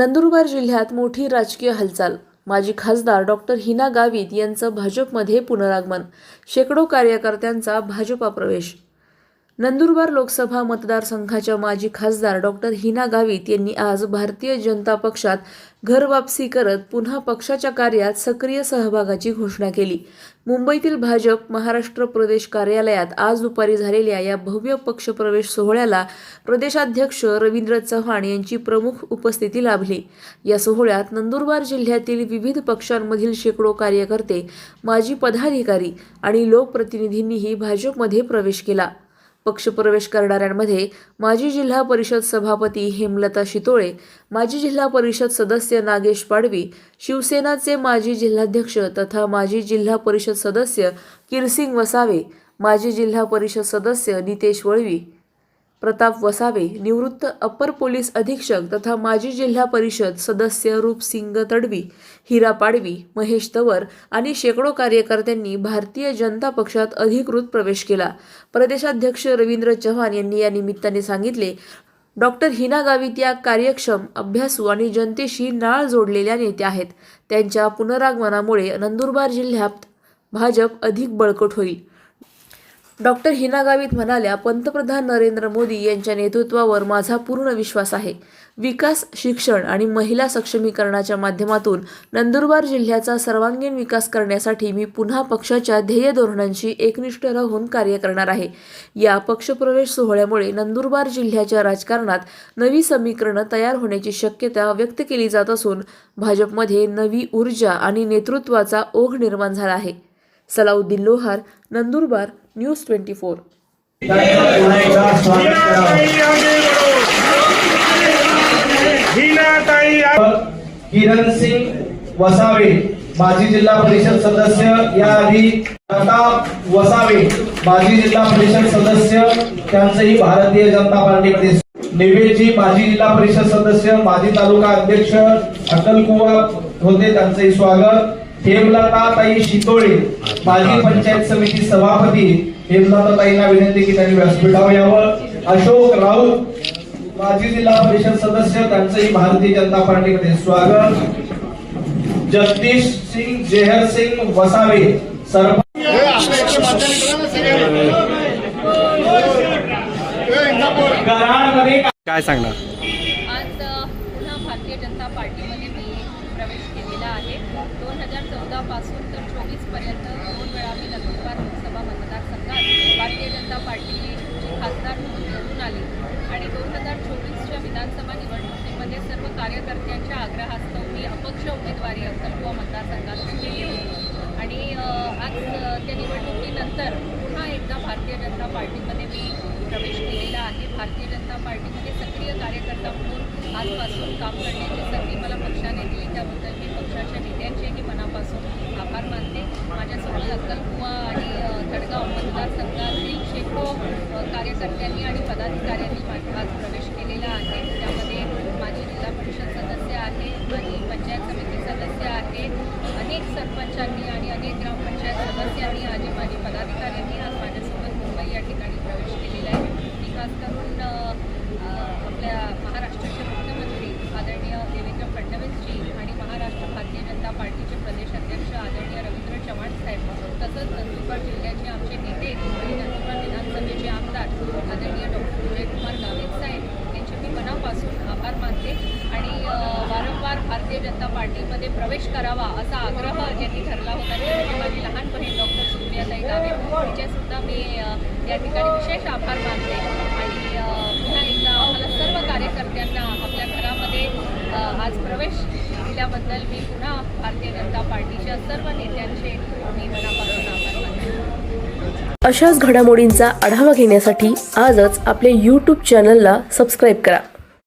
नंदुरबार जिल्ह्यात मोठी राजकीय हालचाल. माजी खासदार डॉक्टर हिना गावित यांचं भाजपमध्ये पुनरागमन. शेकडो कार्यकर्त्यांचा भाजपा प्रवेश. नंदुरबार लोकसभा मतदारसंघाच्या माजी खासदार डॉक्टर हिना गावित यांनी आज भारतीय जनता पक्षात घरवापसी करत पुन्हा पक्षाच्या कार्यात सक्रिय सहभागाची घोषणा केली. मुंबईतील भाजप महाराष्ट्र प्रदेश कार्यालयात आज दुपारी झालेल्या या भव्य पक्षप्रवेश सोहळ्याला प्रदेशाध्यक्ष रवींद्र चव्हाण यांची प्रमुख उपस्थिती लाभली. या सोहळ्यात नंदुरबार जिल्ह्यातील विविध पक्षांमधील शेकडो कार्यकर्ते माजी पदाधिकारी आणि लोकप्रतिनिधींनीही भाजपमध्ये प्रवेश केला. पक्षप्रवेश करणाऱ्यांमध्ये माजी जिल्हा परिषद सभापती हेमलता शितोळे माजी जिल्हा परिषद सदस्य नागेश पाडवी शिवसेनाचे माजी जिल्हाध्यक्ष तथा माजी जिल्हा परिषद सदस्य किरसिंग वसावे माजी जिल्हा परिषद सदस्य नितेश वळवी प्रताप वसावे निवृत्त अपर पोलीस अधीक्षक तथा माजी जिल्हा परिषद सदस्य रूपसिंग तडवी हिरा पाडवी महेश तवर आणि शेकडो कार्यकर्त्यांनी भारतीय जनता पक्षात अधिकृत प्रवेश केला. प्रदेशाध्यक्ष रवींद्र चव्हाण यांनी या निमित्ताने सांगितले डॉक्टर हिना गावित या कार्यक्षम अभ्यासू आणि जनतेशी नाळ जोडलेल्या नेत्या आहेत. त्यांच्या पुनरागमनामुळे नंदुरबार जिल्ह्यात भाजप अधिक बळकट होईल. डॉक्टर हिना गावित म्हणाल्या पंतप्रधान नरेंद्र मोदी यांच्या नेतृत्वावर माझा पूर्ण विश्वास आहे. विकास शिक्षण आणि महिला सक्षमीकरणाच्या माध्यमातून नंदुरबार जिल्ह्याचा सर्वांगीण विकास करण्यासाठी मी पुन्हा पक्षाच्या ध्येय धोरणांशी एकनिष्ठ राहून कार्य करणार आहे. या पक्षप्रवेश सोहळ्यामुळे नंदुरबार जिल्ह्याच्या राजकारणात नवी समीकरणं तयार होण्याची शक्यता व्यक्त केली जात असून भाजपमध्ये नवी ऊर्जा आणि नेतृत्वाचा ओघ निर्माण झाला आहे. Salauddin Lohar Nandurbar news twenty four. Kiran Singh Vasave माजी जिल्हा परिषद सदस्य याआधी प्रताप वसावे माजी जिल्हा परिषद सदस्य त्यांचंही भारतीय जनता पार्टीमध्ये निवेदजी माजी जिल्हा परिषद सदस्य माजी तालुका अध्यक्ष अटल कुमार होते त्यांचंही स्वागत. हेमलता ताई शितोळे माजी पंचायत समिती सभापती हेमलता ताईंना विनंती की त्यांनी व्यासपीठावर यावं. अशोक राऊत माजी जिल्हा परिषद सदस्य त्यांचंही भारतीय जनता पार्टीमध्ये स्वागत. जगदीश सिंग जेहर सिंग वसावे सरपंच काय सांगणार? भारतीय जनता पार्टीमध्ये मी प्रवेश केलेला आहे. दोन हजार चौदापासून तर चोवीसपर्यंत दोन वेळा मी नंदुरबार लोकसभा मतदारसंघात भारतीय जनता पार्टीची खासदार म्हणून निवडून आली आणि दोन हजार चोवीसच्या विधानसभा निवडणुकीमध्ये सर्व कार्यकर्त्यांच्या आग्रहास्तव मी अपक्ष उमेदवारी अक्कलकुवा मतदारसंघातून केली होती. आणि आज त्या निवडणुकीनंतर पुन्हा एकदा भारतीय जनता पार्टीमध्ये मी प्रवेश केलेला आहे. भारतीय जनता पार्टीमध्ये सक्रिय कार्यकर्ता म्हणून आजपासून काम करण्याची संधी मला पक्षाने दिली. त्याबद्दल मी पक्षाच्या नेत्यांचेही मनापासून आभार मानते माझ्यासोबत अक्कलकुवा आणि अ, धडगाव मतदारसंघातील शेकडो अ, कार्यकर्त्यांनी आणि पदाधिकाऱ्यांनी माझा आज प्रवेश केलेला आहे त्यामध्ये माझी जिल्हा परिषद सदस्य आहे माझी पंचायत समिती सदस्य आहे अनेक सरपंचांनी आणि अनेक ग्रामपंचायत सदस्यांनी आणि माझी पदाधिकाऱ्यांनी आज माझ्यासोबत मुंबई या ठिकाणी प्रवेश केलेला आहे मी खास करून अ, अ, आपल्या महाराष्ट्राचे मुख्यमंत्री आदरणीय देवेंद्र फडणवीसजी आणि महाराष्ट्र भारतीय जनता पार्टीचे प्रदेश अध्यक्ष आदरणीय रवींद्र चव्हाण साहेब तसंच नंदुरबार जिल्ह्याचे आमचे नेते आणि नंदुरबार विधानसभेचे आमदार आदरणीय डॉक्टर विजयकुमार गावित साहेब यांचे मी मनापासून आभार मानते आणि अ, वारंवार भारतीय जनता पार्टीमध्ये प्रवेश करावा असा आग्रह यांनी ठरला होता त्यासाठी माझी लहान बहीण डॉक्टर सुप्रियाताई गावे तिचेसुद्धा मी या ठिकाणी विशेष आभार मानते. आणि पुन्हा एकदा आम्हाला सर्व कार्यकर्त्यांना आपल्या घरामध्ये आज प्रवेश दिल्याबद्दल मी पुन्हा भारतीय जनता पार्टीच्या सर्व नेत्यांचे मी मनापासून आभार मानते. अशाच घडामोडींचा आढावा घेण्यासाठी आजच आपल्या यूट्यूब चॅनलला सबस्क्राईब करा.